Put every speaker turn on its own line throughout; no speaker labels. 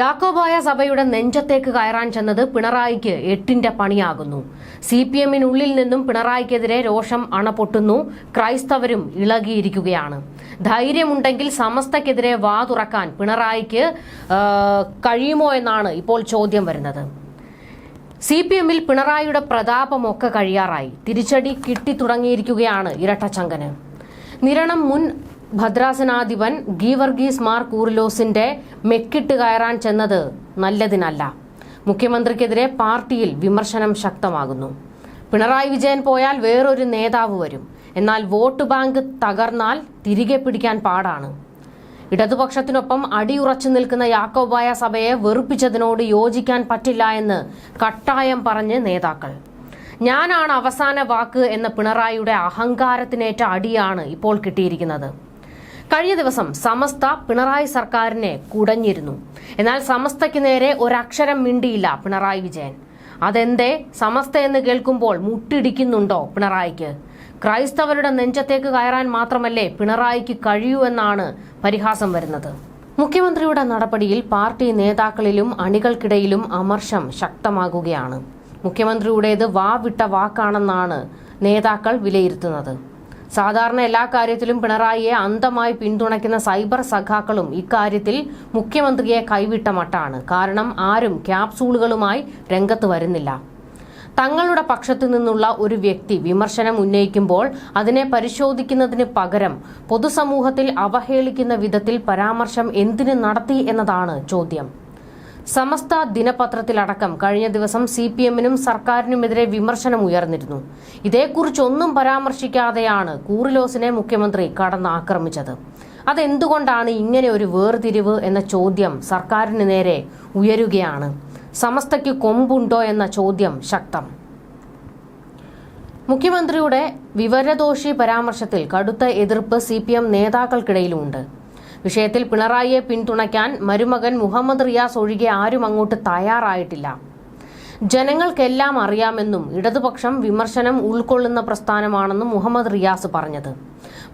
യാക്കോബായ സഭയുടെ നെഞ്ചത്തേക്ക് കയറാൻ ചെന്നത് പിണറായിക്ക് എട്ടിന്റെ പണിയാകുന്നു. സി പി എമ്മിനുള്ളിൽ നിന്നും പിണറായിക്കെതിരെ രോഷം അണപൊട്ടുന്നു. ക്രൈസ്തവരും ഇളകിയിരിക്കുകയാണ്. ധൈര്യമുണ്ടെങ്കിൽ സമസ്തക്കെതിരെ വാ തുറക്കാൻ പിണറായിക്ക് കഴിയുമോ എന്നാണ് ഇപ്പോൾ ചോദ്യം വരുന്നത്. സി പി എമ്മിൽ പിണറായിയുടെ പ്രതാപമൊക്കെ കഴിയാറായി. തിരിച്ചടി കിട്ടിത്തുടങ്ങിയിരിക്കുകയാണ് ഇരട്ടച്ചങ്കന്. നിരണം മുൻ ഭദ്രാസനാധിപൻ ഗീവർഗീസ് മാർ കൂറിലോസിന്റെ മെക്കിട്ട് കയറാൻ ചെന്നത് നല്ലതിനല്ല. മുഖ്യമന്ത്രിക്കെതിരെ പാർട്ടിയിൽ വിമർശനം ശക്തമാകുന്നു. പിണറായി വിജയൻ പോയാൽ വേറൊരു നേതാവ് വരും. എന്നാൽ വോട്ട് ബാങ്ക് തകർന്നാൽ തിരികെ പിടിക്കാൻ പാടാണ്. ഇടതുപക്ഷത്തിനൊപ്പം അടിയുറച്ചു നിൽക്കുന്ന യാക്കോബായ സഭയെ വെറുപ്പിച്ചതിനോട് യോജിക്കാൻ പറ്റില്ല എന്ന് കട്ടായം പറഞ്ഞ് നേതാക്കൾ. ഞാനാണ് അവസാന വാക്ക് എന്ന പിണറായിയുടെ അഹങ്കാരത്തിനേറ്റ അടിയാണ് ഇപ്പോൾ കിട്ടിയിരിക്കുന്നത്. കഴിഞ്ഞ ദിവസം സമസ്ത പിണറായി സർക്കാരിനെ കുടഞ്ഞിരുന്നു. എന്നാൽ സമസ്തയ്ക്ക് നേരെ ഒരക്ഷരം മിണ്ടിയില്ല പിണറായി വിജയൻ. അതെന്തേ? സമസ്ത എന്ന് കേൾക്കുമ്പോൾ മുട്ടിടിക്കുന്നുണ്ടോ പിണറായിക്ക്? ക്രൈസ്തവരുടെ നെഞ്ചത്തേക്ക് കയറാൻ മാത്രമല്ലേ പിണറായിക്ക് കഴിയൂ എന്നാണ് പരിഹാസം വരുന്നത്. മുഖ്യമന്ത്രിയുടെ നടപടിയിൽ പാർട്ടി നേതാക്കളിലും അണികൾക്കിടയിലും അമർഷം ശക്തമാകുകയാണ്. മുഖ്യമന്ത്രിയുടേത് വാവിട്ട വാക്കാണെന്നാണ് നേതാക്കൾ വിലയിരുത്തുന്നത്. സാധാരണ എല്ലാ കാര്യത്തിലും പിണറായിയെ അന്തമായി പിന്തുണയ്ക്കുന്ന സൈബർ സഖാക്കളും ഇക്കാര്യത്തിൽ മുഖ്യമന്ത്രിയെ കൈവിട്ട മട്ടാണ്. കാരണം ആരും ക്യാപ്സൂളുകളുമായി രംഗത്ത് വരുന്നില്ല. തങ്ങളുടെ പക്ഷത്തു നിന്നുള്ള ഒരു വ്യക്തി വിമർശനം ഉന്നയിക്കുമ്പോൾ അതിനെ പരിശോധിക്കുന്നതിന് പകരം പൊതുസമൂഹത്തിൽ അവഹേളിക്കുന്ന വിധത്തിൽ പരാമർശം എന്തിനു നടത്തി എന്നതാണ് ചോദ്യം. സമസ്ത ദിനപത്രത്തിലടക്കം കഴിഞ്ഞ ദിവസം സി പി എമ്മിനും സർക്കാരിനുമെതിരെ വിമർശനം ഉയർന്നിരുന്നു. ഇതേക്കുറിച്ചൊന്നും പരാമർശിക്കാതെയാണ് കൂറിലോസിനെ മുഖ്യമന്ത്രി കടന്നാക്രമിച്ചത്. അതെന്തുകൊണ്ടാണ് ഇങ്ങനെ ഒരു വേർതിരിവ് എന്ന ചോദ്യം സർക്കാരിന് നേരെ ഉയരുകയാണ്? സമസ്തയ്ക്ക് കൊമ്പുണ്ടോ എന്ന ചോദ്യം ശക്തം. മുഖ്യമന്ത്രിയുടെ വിവരദോഷി പരാമർശത്തിൽ കടുത്ത എതിർപ്പ് സി പി എം നേതാക്കൾക്കിടയിലുമുണ്ട്. വിഷയത്തിൽ പിണറായിയെ പിന്തുണയ്ക്കാൻ മരുമകൻ മുഹമ്മദ് റിയാസ് ഒഴികെ ആരും അങ്ങോട്ട് തയ്യാറായിട്ടില്ല. ജനങ്ങൾക്കെല്ലാം അറിയാമെന്നും ഇടതുപക്ഷം വിമർശനം ഉൾക്കൊള്ളുന്ന പ്രസ്ഥാനമാണെന്നും മുഹമ്മദ് റിയാസ് പറഞ്ഞത്.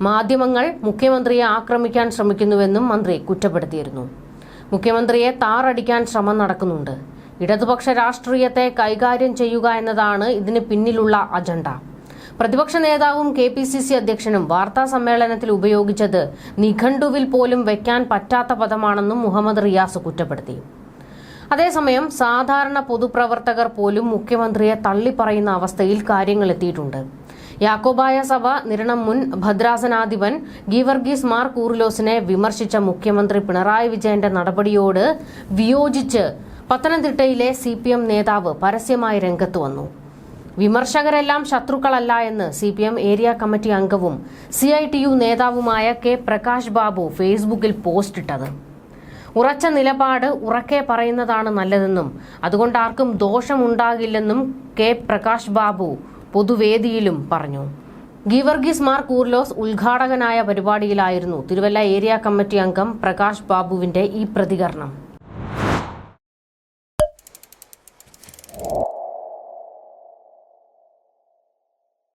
മാധ്യമങ്ങൾ മുഖ്യമന്ത്രിയെ ആക്രമിക്കാൻ ശ്രമിക്കുന്നുവെന്നും മന്ത്രി കുറ്റപ്പെടുത്തിയിരുന്നു. മുഖ്യമന്ത്രിയെ താറടിക്കാൻ ശ്രമം നടക്കുന്നുണ്ട്. ഇടതുപക്ഷ രാഷ്ട്രീയത്തെ കൈകാര്യം ചെയ്യുക എന്നതാണ് ഇതിന് പിന്നിലുള്ള അജണ്ട. പ്രതിപക്ഷ നേതാവും കെ പി സി സി അധ്യക്ഷനും വാർത്താ സമ്മേളനത്തിൽ ഉപയോഗിച്ചത് നിഘണ്ടുവിൽ പോലും വെക്കാൻ പറ്റാത്ത പദമാണെന്നും മുഹമ്മദ് റിയാസ് കുറ്റപ്പെടുത്തി. അതേസമയം സാധാരണ പൊതുപ്രവർത്തകർ പോലും മുഖ്യമന്ത്രിയെ തള്ളിപ്പറയുന്ന അവസ്ഥയിൽ കാര്യങ്ങൾ എത്തിയിട്ടുണ്ട്. യാക്കോബായ സഭ നിരണം മുൻ ഭദ്രാസനാധിപൻ ഗീവർഗീസ് മാർ കൂറിലോസിനെ വിമർശിച്ച മുഖ്യമന്ത്രി പിണറായി വിജയന്റെ നടപടിയോട് വിയോജിച്ച് പത്തനംതിട്ടയിലെ സി നേതാവ് പരസ്യമായി രംഗത്ത് വന്നു. വിമർശകരെല്ലാം ശത്രുക്കളല്ല എന്ന് C P M area committee അംഗവും സി ഐ ടി യു നേതാവുമായ കെ പ്രകാശ് ബാബു ഫേസ്ബുക്കിൽ പോസ്റ്റ് പോസ്റ്റിട്ടത്. ഉറച്ച നിലപാട് ഉറക്കെ പറയുന്നതാണ് നല്ലതെന്നും അതുകൊണ്ട് ആർക്കും ദോഷമുണ്ടാകില്ലെന്നും കെ പ്രകാശ് ബാബു പൊതുവേദിയിലും പറഞ്ഞു. ഗീവർഗീസ് മാർ കൂർലോസ് ഉദ്ഘാടകനായ പരിപാടിയിലായിരുന്നു തിരുവല്ല ഏരിയ കമ്മിറ്റി അംഗം പ്രകാശ് ബാബുവിന്റെ ഈ പ്രതികരണം.